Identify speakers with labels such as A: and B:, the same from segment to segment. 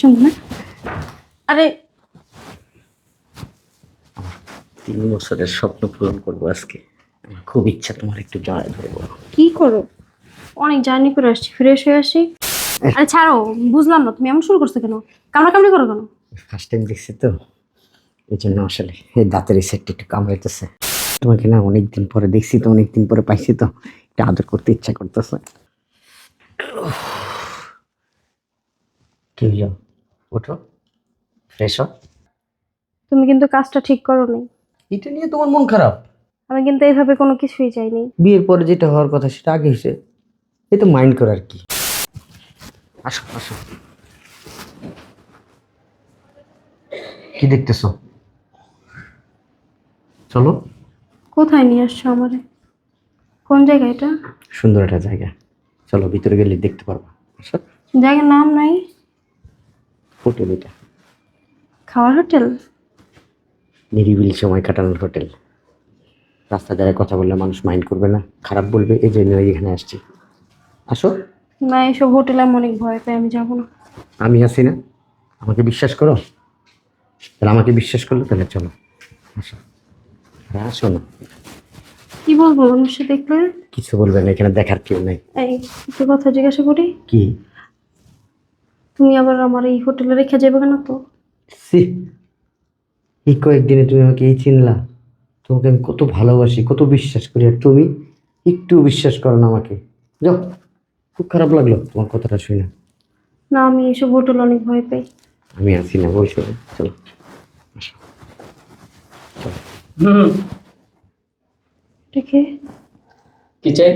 A: শুনব না। আরে।
B: তিন বছরের স্বপ্ন পূরণ করব আজকে। আমার খুব ইচ্ছা তোমার একটু জড়ায় ধরবো।
A: কি করো? অনেক জার্নি করে আসছি ফ্রেশ হয়ে আসি আরে ছাড়ো বুঝলাম না তুমি এমন শুরু করছ কেন? কামড়া কামড়ি করো কেন?
B: ফার্স্ট টাইম দেখছি তো এই জন্য আসলে এই দাঁতের এই সেটটা একটু কামড়াইতেছে। তোমাকে না অনেকদিন পরে দেখছি তো অনেকদিন পরে পাইছি তো একটু আদর করতে ইচ্ছা করতেছে। কি হইল ওঠো ফ্রেশ হও।
A: তুমি কিন্তু কাজটা ঠিক করো নি
B: এটা নিয়ে তোমার মন খারাপ?
A: আমি কিন্তু এইভাবে কোনো কিছুই চাইনি।
B: বিয়ের পরে যেটা হওয়ার কথা সেটা আগে হয়েছে এ তো মাইন্ড করার কি। আসো আসো। কি দেখতেছো? চলো।
A: কোথায় নিয়ে আসছো আমারে? কোন জায়গা এটা?
B: সুন্দর একটা জায়গা। চলো ভিতরে গেলে দেখতে পারবা।
A: জায়গার নাম নাই?
B: হোটেল এটা।
A: খাওয়ার হোটেল?
B: নিরিবিলি সময় কাটানোর হোটেল। রাস্তা দ্বারা কথা বললে মানুষ মাইন্ড করবে না খারাপ বলবে এই জন্য এখানে আসছি। আসো।
A: না এসব হোটেলে আমি অনেক ভয় পাই আমি যাব না।
B: আমি আছি না। আমাকে বিশ্বাস করো? তাহলে আমাকে বিশ্বাস করলে তাহলে চলো। আসো। আসো না।
A: কি বলব মানুষে দেখলে
B: কিছু বলবে না এখানে দেখার কেউ নেই।
A: এই একটু কথা জিজ্ঞাসা করি।
B: কি?
A: তুমি আবার আমার এই হোটেলে রেখে যাবে কেন তো?
B: সি এই কয়েকদিনে তুমি আমাকে এই চিনলা। তোমাকে আমি কত ভালোবাসি কত বিশ্বাস করি। আর তুমি একটু বিশ্বাস করো না আমাকে। যাও খুব খারাপ লাগল তোমার কথাটা শুনে।
A: না আমি এইসব হোটেল অনেক ভয় পাই।
B: আমি আছি না বলছো চলো। চলো।
C: হুম।
A: দেখে
C: কি চাই?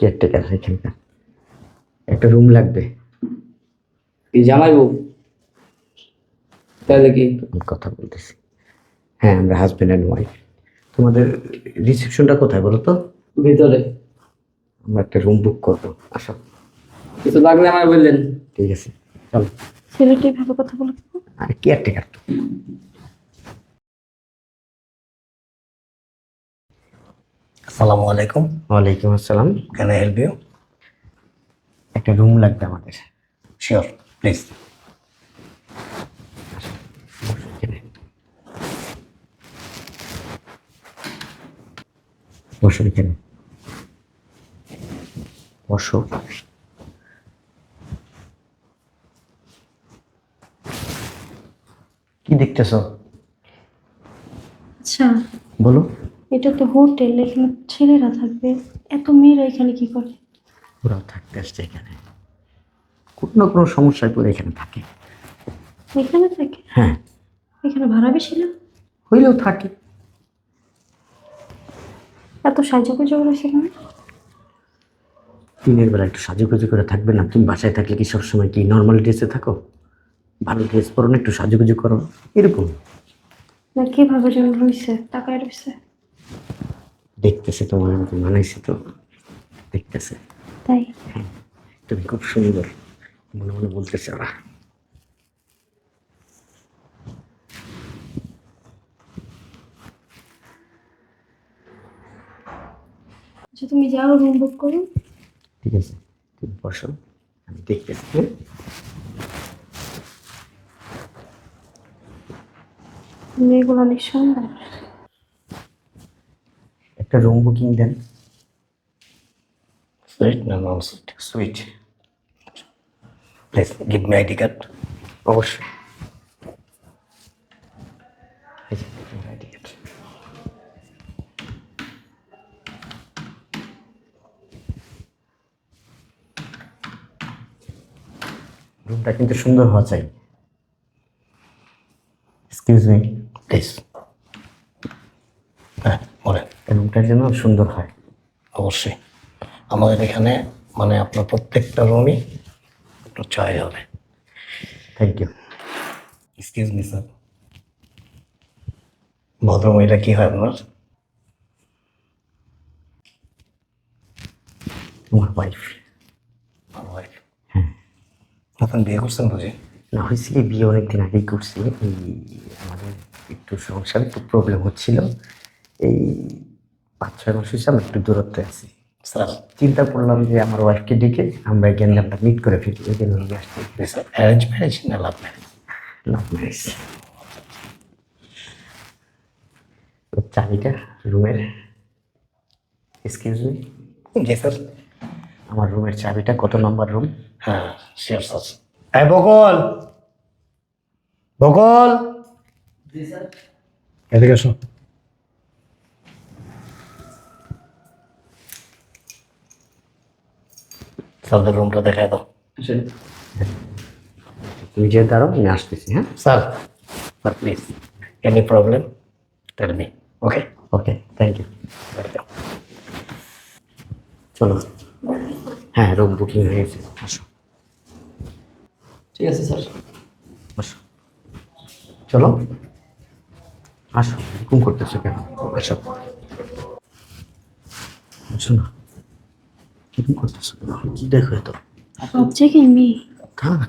B: কেয়ারটেকার এখানকার। একটা রুম লাগবে।
C: কি জামাইবু তাহলে কি?
B: কথা বলতেছি। হ্যাঁ আমরা হাজব্যান্ড অ্যান্ড ওয়াইফ তোমাদের রিসেপশনটা কোথায় বলো তো?
C: ভিতরে।
B: আমরা একটা রুম বুক করব। আসো।
C: কিছু লাগলে আমায় বললেন।
B: ঠিক আছে চলো।
A: ছেলেটি ভাবে কথা বলে
B: আর কেয়ারটেকার তো।
D: আসসালামু আলাইকুম।
B: ওয়ালাইকুম আসসালাম।
D: ক্যান আই হেল্প ইউ
B: একটা রুম লাগবে আমাদের।
D: শিওর প্লিজ
B: বসো এখানে। বসো। কি দেখতেছো?
A: আচ্ছা।
B: বলো।
A: এটা তো হোটেল এখানে ছেলেরা থাকবে। এত মেয়েরা এখানে কি করে?
B: ওরাও থাকতে আসছে এখানে। কোনো না কোনো সমস্যায় পড়ে এখানে থাকে।
A: এখানে থাকে?
B: হ্যাঁ।
A: এখানে ভাড়া বেশি না?
B: হইলেও থাকে।
A: এত সাহায্য করে সেখানে?
B: দিনের বেলা একটু সাজুগুজু করে থাকবে না। তুমি বাসায় থাকলে কি সবসময় কি নর্মাল ড্রেসে থাকো? ভালো ড্রেস পরো না একটু সাজুগুজু করো। এরকম।
A: না কীভাবে যেন রয়েছে টাকায় রয়েছে
B: দেখতেছে তোমার মতো মানাইছে তো। দেখতেছে।
A: তাই?
B: হ্যাঁ তুমি খুব সুন্দর। মনে মনে বলতেছে ওরা
A: আচ্ছা তুমি যাও রুম বুক করো।
B: ঠিক আছে তুমি বসো আমি দেখতেছি হ্যাঁ?
A: মেয়েগুলো অনেক সুন্দর।
B: একটা রুম বুকিং দেন।
D: সুইট না non suite
B: suite
D: please give me ID card
B: অবশ্যই। রুমটা কিন্তু সুন্দর হওয়া চাই। এক্সকিউজ মি
D: প্লিজ হ্যাঁ বলেন।
B: রুমটা যেন সুন্দর হয়।
D: অবশ্যই। আমাদের এখানে মানে আপনার প্রত্যেকটা রুমই চয় হবে।
B: Thank you
D: excuse me sir ভদ্রমহিলা কি হয় আপনার?
B: ওয়াইফ
D: আমার wife।
B: হ্যাঁ
D: আপনি বিয়ে করছেন বুঝি?
B: না হয়েছে কি বিয়ে অনেকদিন আগেই করছি। এই আমাদের একটু সংসারে একটু প্রবলেম হচ্ছিল। এই পাঁচ ছয় মাস হয়েছে আমরা একটু দূরত্বে আছি।
D: স্যার
B: চিন্তা করলাম যে আমার ওয়াইফকে ডেকে আমরা এই গ্যাঞ্জামটা মিট করে ফেলি এই জন্য নিয়ে আসছি।
D: স্যার অ্যারেঞ্জ ম্যারেজ না লাভ ম্যারেজ
B: লাভ ম্যারেজ চাবিটা রুমের এক্সকিউজ মি
D: জি স্যার
B: আমার রুমের চাবিটা কত নম্বর রুম
D: হ্যাঁ শিওর স্যার এই বকল! বকল! এদিকে এসো। স্যারদের রুমটা দেখায় দাও।
C: আসেন
B: তুমি যে দাঁড়াও আমি আসতেছি হ্যাঁ?
D: Sir sir please any problem tell me okay
B: okay thank you চলো। হ্যাঁ রুম বুকিং হয়ে গেছে আসো।
C: ঠিক আছে স্যার।
B: আসো। চলো। আসো ঘুম করতেছো কেন? আসো। আসো না। কীরকম করতেছো। কেন দেখো তো
A: সব জায়গায় মেয়ে।
B: থাক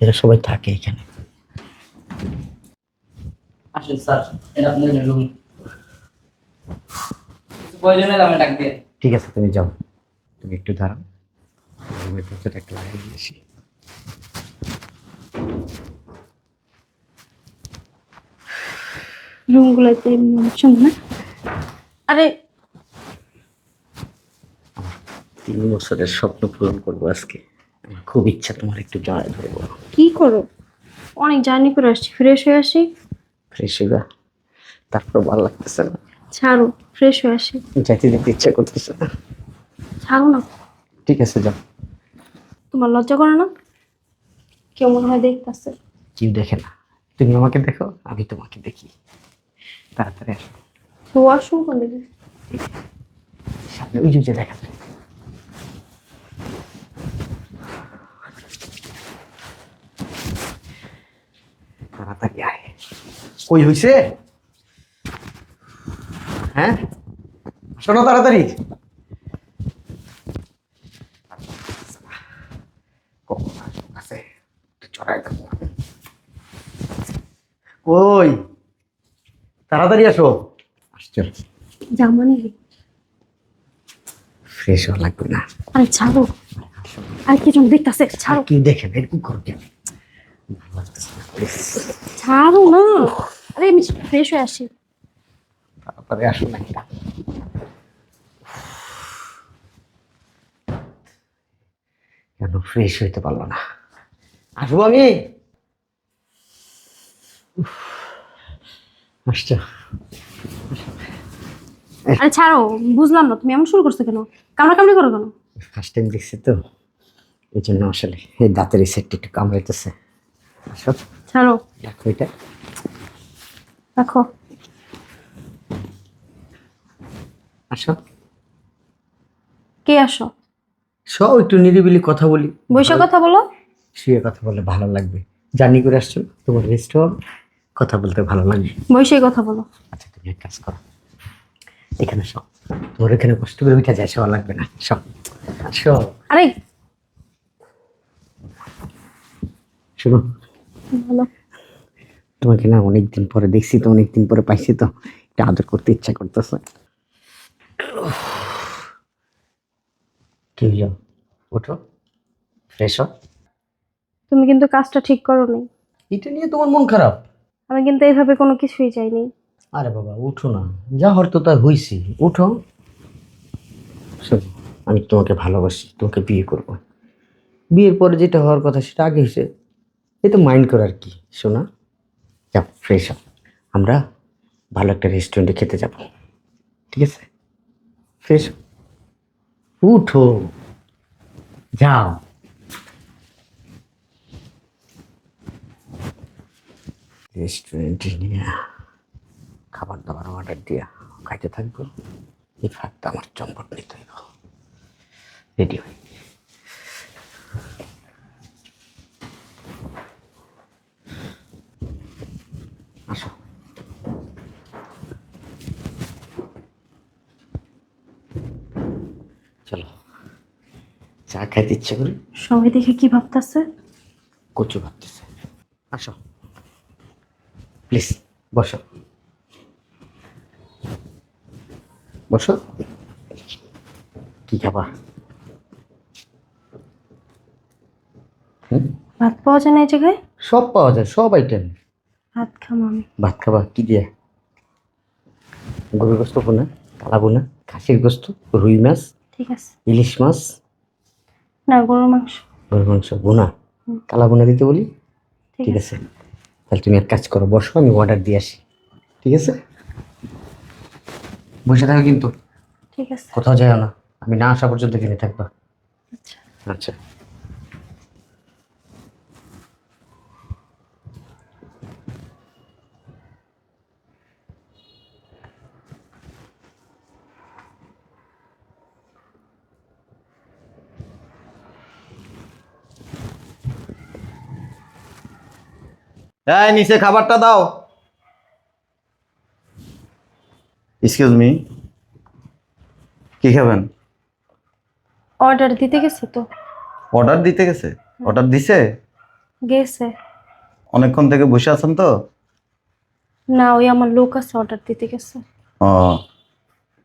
B: এরা সবাই থাকে এখানে।
C: আসেন স্যার এটা আপনার রুম। প্রয়োজন হলে আমি ডাক দিয়ে।
B: ঠিক আছে তুমি যাও। তুমি একটু দাঁড়াও। রুমের ভিতরে একটু লাগিয়ে দিয়েছি
A: রুমগুলোতে সুন্দর না? আরে
B: তিন বছরের স্বপ্ন পূরণ করব আজকে। আমার খুব ইচ্ছা তোমার একটু জড়ায় ধরবো
A: কি করো? অনেক জার্নি করে আসছি ফ্রেশ হয়ে আসি?
B: ফ্রেশ হইবা? তারপর ভালো লাগতেছে না।
A: ছাড়ো ফ্রেশ হয়ে আসি।
B: যাইতে যেতে ইচ্ছা করতেছে না।
A: ছাড়ো না।
B: ঠিক আছে যাও।
A: তোমার লজ্জা করে না? কেউ মনে হয় দেখতেছে।
B: কেউ দেখে না। তুমি আমাকে দেখো আমি তোমাকে দেখি। তাড়াতাড়ি আসো।
A: তো ওয়াশরুম কোন দিকে?
B: সামনে ওই যে ওই যে দেখা যায় তাড়াতাড়ি আয়। কই হইছে? হ্যাঁ? শোনো তাড়াতাড়ি। কই? তাড়াতাড়ি আসো। আসছো।
A: জামা
B: ফ্রেশ হওয়া লাগবে না।
A: আরে ছাড়ো। আর কি জন দেখতেছে? ছাড়ো।
B: কি দেখেন এরকম করো কেন ভালো লাগতেছে না, please।
A: ছাড়ো না। আরে আমি ফ্রেশ হয়ে আসি।
B: তাড়াতাড়ি আসুন না এটা কেন ফ্রেশ হইতে পারল না? আসব আমি? আসছো।
A: আরে ছাড়ো বুঝলাম না তুমি এমন শুরু করছ কেন? কামড়া কামড়ি করো কেন?
B: ফার্স্ট টাইম দেখছি তো। এই জন্য আসলে এই দাঁতের এই সেটটি একটু কামড়াইতেছে। আসো।
A: ছাড়ো।
B: দেখো এটা।
A: রাখো
B: আসো।
A: কে আসো?
B: সব একটু নিরিবিলি কথা বলি।
A: বৈশা কথা বলো।
B: শুয়ে কথা বললে ভালো লাগবে। জার্নি করে আসছো তোমার রেস্ট হবে কথা বলতে ভালো লাগবে।
A: বৈশাই কথা বলো।
B: আচ্ছা তুমি এক কাজ করো। এখানে সব তোমার এখানে কষ্ট করে উঠে যায় সব লাগবে না। সব সব
A: আরে!
B: শুনো তোমাকে না অনেকদিন পরে দেখছি তো অনেকদিন পরে পাইছি তো। এটা আদর করতে ইচ্ছা করতেছে। কি হইল? ওঠো ফ্রেশ
A: তুমি কিন্তু কাজটা ঠিক করো নি
B: এটা নিয়ে তোমার মন খারাপ?
A: আমি কিন্তু এইভাবে কোনো কিছুই চাইনি।
B: আরে বাবা উঠো না। যা হর তো তাই হইছি। উঠো। শোনো আমি তোমাকে ভালোবাসি তোমাকে বিয়ে করব। বিয়ের পরে যেটা হওয়ার কথা সেটা আগে হয়েছে এই তো মাইন্ড করার কি। শোনা যা ফ্রেশ হও আমরা ভালো একটা রেস্টুরেন্টে খেতে যাব। ঠিক আছে? ফ্রেশ উঠো। যাও। রেস্টুরেন্টে নিয়ে খাবার দাবার অর্ডার দিয়া খাইতে থাকব। এই ফাঁকটা আমার চম্পট নিতে হইব রেডি হই আসো চলো চা খাইতে ইচ্ছে করি।
A: সবাই দেখে কি ভাবতেছে?
B: কচু ভাবতেছে। আসো। প্লিজ বসো। বসো। কি কি খাবা
A: ভাত পাওয়া যায় না এই জায়গায়?
B: সব পাওয়া যায় সব আইটেম
A: ভাত খাব আমি।
B: ভাত খাবা? কি দিয়ে? গরুর গোস্ত বোনা কালা বোনা খাসির গোস্ত রুই মাছ
A: ঠিক আছে।
B: ইলিশ মাছ
A: না গরুর মাংস।
B: গরুর মাংস বোনা? কালা বোনা দিতে বলি?
A: ঠিক আছে।
B: তাহলে তুমি এক কাজ করো বসো আমি অর্ডার দিয়ে আসি। ঠিক আছে? বসে থাকো কিন্তু।
A: ঠিক আছে।
B: কোথাও যাও না। আমি না আসা পর্যন্ত কিনে থাকবা।
A: আচ্ছা।
B: আচ্ছা।
E: এই নিচে খাবারটা দাও। এক্সকিউজ মি কি খাবেন?
A: অর্ডার দিতে গেছে তো।
E: অর্ডার দিতে গেছে? অর্ডার দিছে?
A: গেছে।
E: অনেকক্ষণ থেকে বসে আছেন তো?
A: না ওই আমার লোক আছে অর্ডার দিতে গেছে।
E: ও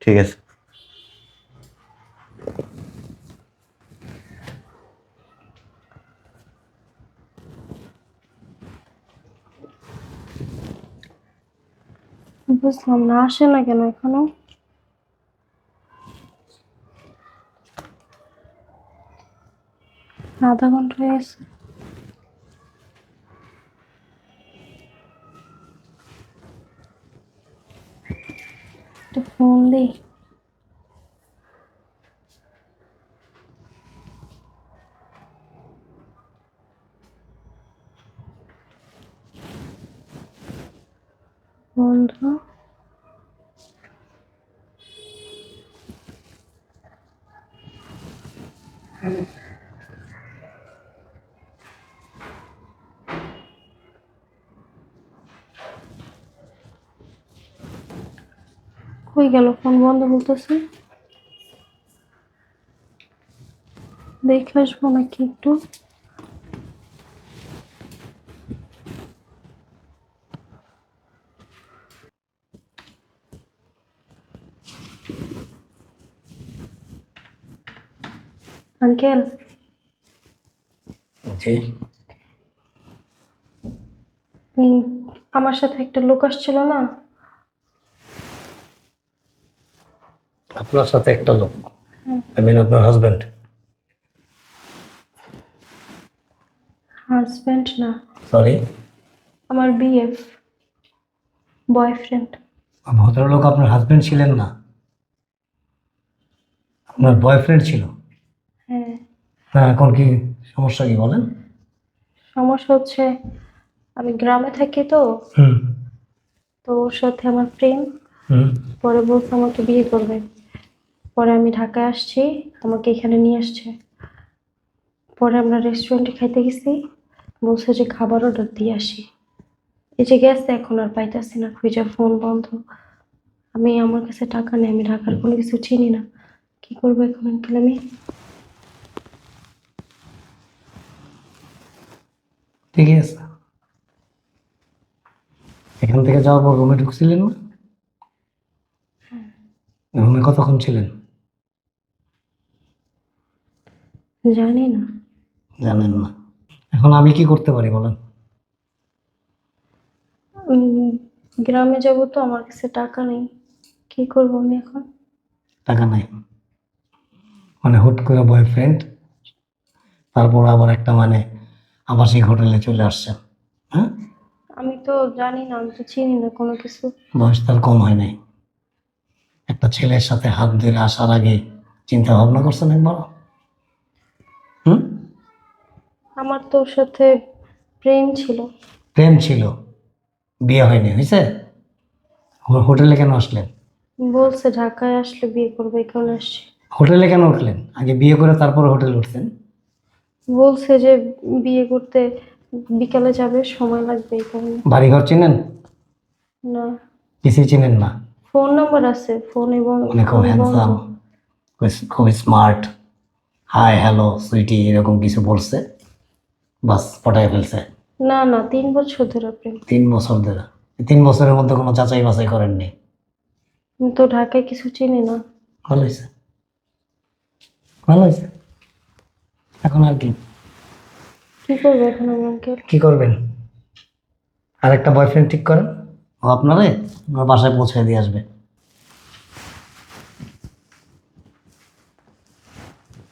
E: ঠিক আছে।
A: বুঝলাম না আসে না কেন এখনও? আধা ঘণ্টা হয়ে গেছে। ফোন দিই বন্ধু কই গেল ফোন বন্ধ বলতেছে। দেখে আসব নাকি একটু। আঙ্কেল।
B: জি।
A: আমার সাথে একটা লোক আসছিল না?
D: আপনার সাথে একটা লোক। আই মিন আপনার হাজব্যান্ড
A: হাজব্যান্ড না।
D: সরি
A: আমার বিএফ বয়ফ্রেন্ড
D: ভদ্রলোক আপনার হাজবেন্ড ছিলেন না? আপনার বয়ফ্রেন্ড ছিল?
A: হ্যাঁ।
D: না এখন কি সমস্যা কি বলেন?
A: সমস্যা হচ্ছে আমি গ্রামে থাকি তো।
D: হুম।
A: তো ওর সাথে আমার প্রেম।
D: হুম।
A: পরে বলছে আমাকে বিয়ে করবে। পরে আমি ঢাকায় আসছি আমাকে এখানে নিয়ে আসছে। পরে আমরা রেস্টুরেন্টে খাইতে গেছি বলছে যে খাবার অর্ডার দিয়ে আসি। এই যে গেছে এখন আর পাইতেছি না খুঁজে ফোন বন্ধ। আমি আমার কাছে টাকা নেই আমি ঢাকার কোনো কিছু চিনি না। কি করব এখন আঙ্কেল আমি?
D: ঠিকই আছে। এখান থেকে যাওয়ার পর রুমে ঢুকছিলেন না? রুমে কতক্ষণ ছিলেন?
A: জানি না
D: জানেন। না এখন আমি কি করতে পারি বলেন?
A: গ্রামে যাব তো আমার কাছে টাকা নেই। কি করব আমি এখন?
D: টাকা নাই। মানে হুট করে বয়ফ্রেন্ড তারপর আবার একটা মানে আবাসিক হোটেলে চলে আসছেন। হ্যাঁ?
A: আমি তো জানি না আমি তো চিনি না কোনো কিছু।
D: বয়স তার কম হয় নাই। একটা ছেলের সাথে হাত ধরে আসার আগে চিন্তা ভাবনা করছেন একবার হুম
A: আমার তো ওর সাথে প্রেম ছিল।
D: প্রেম ছিল। বিয়ে হয়নি হয়েছে? হোটেলে কেন আসলেন?
A: বলছে ঢাকায় আসলে বিয়ে করবে এই কারণে আসছে।
D: হোটেলে কেন উঠলেন? আগে বিয়ে করে তারপর হোটেলে উঠছেন?
A: বলছে যে বিয়ে করতে বিকালে যাবে সময় লাগবে এই কারণে।
D: বাড়িঘর চিনেন?
A: না।
D: কিছুই চিনেন না?
A: ফোন নাম্বার আছে ফোনে
D: মানে খুব হ্যান্ডসাম খুব স্মার্ট হাই হ্যালো সুইটি এরকম কিছু বলছে। বাস পটায় ফেলছে।
A: না না তিন বছর ধরে প্রেম।
D: তিন বছর ধরে। তিন বছরের মধ্যে কোনো যাচাই বাছাই করেননি?
A: তো ঢাকায় কিছু চিনি না।
D: ভালো হয়েছে। ভালো হয়েছে। এখন আর কি?
A: কি করব এখন আমি আঙ্কেল
D: কি করবেন? আর একটা বয়ফ্রেন্ড ঠিক করেন? ও আপনারে? আমার বাসায় পৌঁছে দিয়ে আসবে।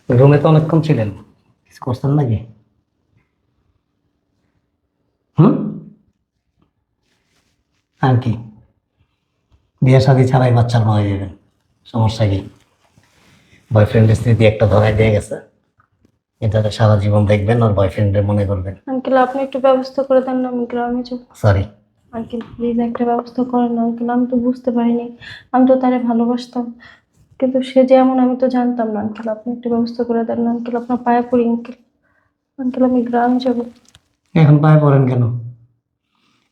D: রুমে তো অনেকক্ষণ ছিলেন। কিছু করছেন নাকি? আর কি? বিয়ে শাদি ছাড়াই বাচ্চার মা হয়ে যাবেন সমস্যা কি? বয়ফ্রেন্ডের স্মৃতি একটা ধরাই দিয়ে গেছে। এটাতে সারা জীবন দেখবেন আর বয়ফ্রেন্ডের মনে করবেন।
A: আঙ্কেল আপনি একটু ব্যবস্থা করে দেন না আমি গ্রামে যাব।
D: সরি
A: আঙ্কেল প্লিজ একটা ব্যবস্থা করেন না আঙ্কেল আমি তো বুঝতে পারিনি। আমি তো তারে ভালোবাসতাম। কিন্তু সে যে এমন আমি তো জানতাম না আঙ্কেল। আপনি একটু ব্যবস্থা করে দেন না আঙ্কেল আপনার পায়ে পড়ি আঙ্কেল। আঙ্কেল আমি গ্রাম যাব।
D: এখন পায়ে পড়েন কেন?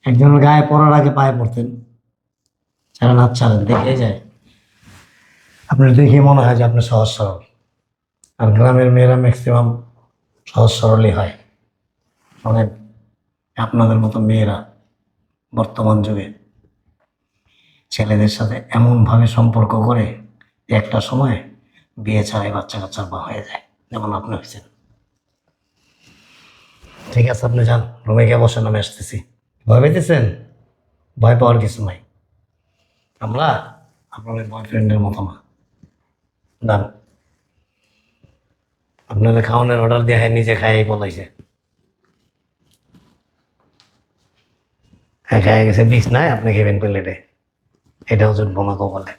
D: একজনের গায়ে পড়ার আগে পায়ে পড়তেন। যারা হাত ছাড়েন, দেখে যায়। আপনার দেখে মনে হয় যে আপনি সহজ সরল। আর গ্রামের মেয়েরা ম্যাক্সিমাম সহজ সরলই হয়। শোনেন আপনাদের মতো মেয়েরা বর্তমান যুগে ছেলেদের সাথে এমনভাবে সম্পর্ক করে একটা সময় বিয়ে ছাড়াই বাচ্চা কাচ্চার বা হয়ে যায়। যেমন আপনি হয়েছেন। ঠিক আছে, আপনি যান। রুমে গিয়ে বসেন, আমি আসতেছি। ভয় পেতেছেন ভয় পাওয়ার কিছু নাই। আমরা আপনাদের বয়ফ্রেন্ডের মতো না। যান আপনাদের খাওয়ানোর অর্ডার দিয়ে নিজে খাইয়ে বলাইছে। হ্যাঁ খাইয়ে গেছে, বিষ নাই, আপনি খেবেন প্লেটে এটা ওজন বোনা কপালে